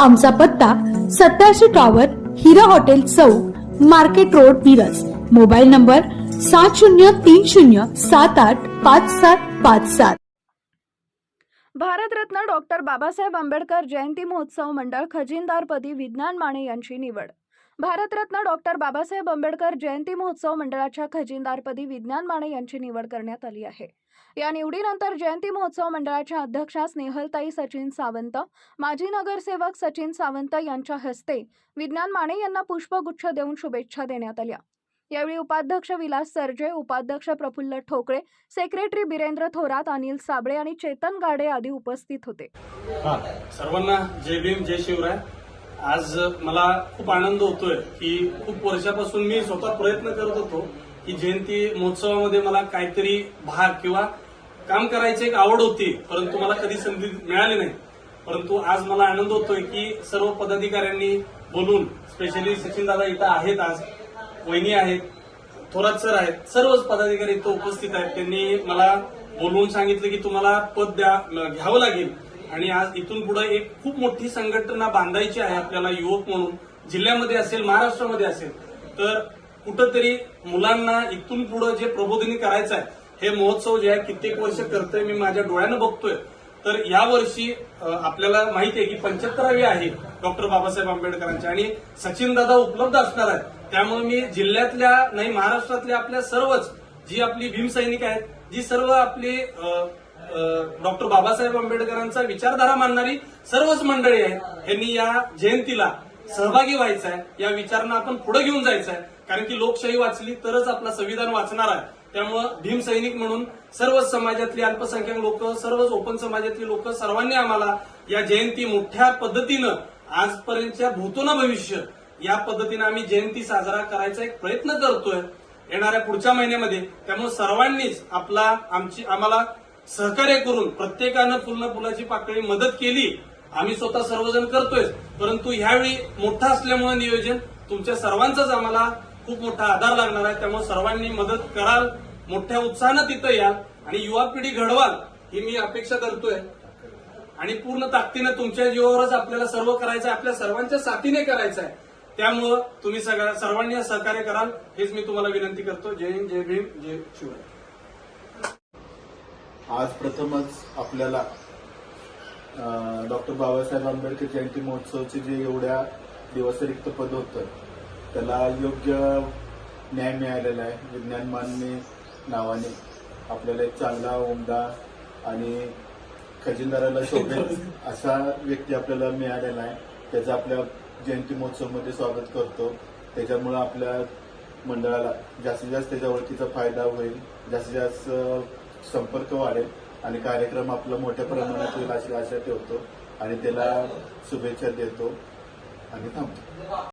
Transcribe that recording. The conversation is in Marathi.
आमचा पत्ता सत्याऐंशी टॉवर हिरा हॉटेल चौक market road Miraj. Mobile number सात शून्य तीन शून्य सात आठ पाच सात पाच सात. भारतरत्न डॉक्टर बाबासाहेब आंबेडकर जयंती महोत्सव मंडळ खजिनदारपदी विज्ञान माने यांची निवड. भारतरत्न डॉक्टर बाबासाहेब आंबेडकर जयंती महोत्सव मंडळाच्या खजिनदारपदी विज्ञान माने यांची निवड करण्यात आली आहे. या निवडीनंतर जयंती महोत्सव मंडळाच्या अध्यक्षा स्नेहलताई सचिन सावंत माजी नगरसेवक सचिन सावंत यांच्या हस्ते विज्ञान माने यांना पुष्पगुच्छ देऊन शुभेच्छा देण्यात आल्या. यावेळी उपाध्यक्ष विलास सरजे उपाध्यक्ष प्रफुल्ल ठोकळे सेक्रेटरी बिरेंद्र थोरात अनिल साबळे आणि चेतन गाडे आदी उपस्थित होते. सर्वांना जय भीम जय शिवराय. आज मला खूप आनंद होतोय की खूप वर्षापासून मी स्वतः प्रयत्न करत होतो की जयंती महोत्सवामध्ये मला काहीतरी भाग किंवा काम करायची एक आवड होती परंतु मला कधी संधी मिळाली नाही. परंतु आज मला आनंद होतोय की सर्व पदाधिकाऱ्यांनी बोलून स्पेशली सचिन दादा इथं आहेत आज वहिनी आहेत थोरात सर आहेत सर्वच पदाधिकारी इथं उपस्थित आहेत. त्यांनी मला बोलवून सांगितलं की तुम्हाला पद द्या घ्यावं लागेल. आणि आज इथून पुढे एक खूप मोठी संघटना बांधायची आहे आपल्याला युवक म्हणून. जिल्ह्यामध्ये असेल महाराष्ट्रामध्ये असेल. तर कुठंतरी मुलांना इथून पुढे जे प्रबोधिनी करायचं आहे हे महोत्सव जे आहे कित्येक वर्ष करतोय मी माझ्या डोळ्यानं बघतोय. तर यावर्षी वर्षी आपल्याला माहिती आहे की पंच्याहत्तरावी आहे डॉक्टर बाबासाहेब आंबेडकरांची आणि सचिन दादा उपलब्ध असणार आहेत. त्यामुळे मी जिल्ह्यातल्या नाही महाराष्ट्रातल्या आपल्या सर्वच जी आपली भीमसैनिक आहेत जी सर्व आपली डॉक्टर बाबासाहेब आंबेडकरांचा विचारधारा मानणारी सर्वच मंडळी आहेत यांनी या जयंतीला सहभागी व्हायचं आहे या विचारांना आपण पुढे घेऊन जायचं आहे कारण की लोकशाही वाचली तरच आपला संविधान वाचणार आहे. त्यामुळं भीमसैनिक म्हणून सर्व समाजातली अल्पसंख्याक लोक सर्वच ओपन समाजातली लोक सर्वांनी आम्हाला या जयंती मोठ्या पद्धतीनं आजपर्यंतच्या भूतोना भविष्य या पद्धतीनं आम्ही जयंती साजरा करायचा एक प्रयत्न करतोय येणाऱ्या पुढच्या महिन्यामध्ये. त्यामुळे सर्वांनीच आपला आमची आम्हाला सहकार्य करून प्रत्येकानं पूर्ण फुलाची पाकळी मदत केली. आम्ही स्वतः सर्वजण करतोय. परंतु ह्यावेळी मोठा असल्यामुळे नियोजन तुमच्या सर्वांचाच आम्हाला खूप मोठा आधार लागणार आहे. त्यामुळे सर्वांनी मदत कराल मोठ्या उत्साहानं तिथं याल आणि युवा पिढी घडवाल ही मी अपेक्षा करतोय. आणि पूर्ण ताकदीनं तुमच्या जीवावरच आपल्याला सर्व करायचं आहे आपल्या सर्वांच्या साथीने करायचं आहे. त्यामुळं तुम्ही सगळ्या सर्वांनी सहकार्य कराल हेच मी तुम्हाला विनंती करतो. जय हिंद जय भीम जय शिवराय आज प्रथमच आपल्याला डॉक्टर बाबासाहेब आंबेडकर जयंती महोत्सवचे जे एवढ्या दिवस रिक्त पद होतं त्याला योग्य न्याय मिळालेला आहे. विज्ञान मान्य नावाने आपल्याला एक चांगला उमदा आणि खजिनदाराला शोभेल असा व्यक्ती आपल्याला मिळालेला आहे. त्याचं आपल्या जयंती महोत्सवमध्ये स्वागत करतो. त्याच्यामुळं आपल्या मंडळाला जास्तीत जास्त त्याच्या ओळखीचा फायदा होईल. जास्तीत जास्त संपर्क वाढेल. आणि कार्यक्रम आपला मोठ्या प्रमाणात होईल अशी आशा ठेवतो. आणि त्याला शुभेच्छा देतो. आणि थांबतो.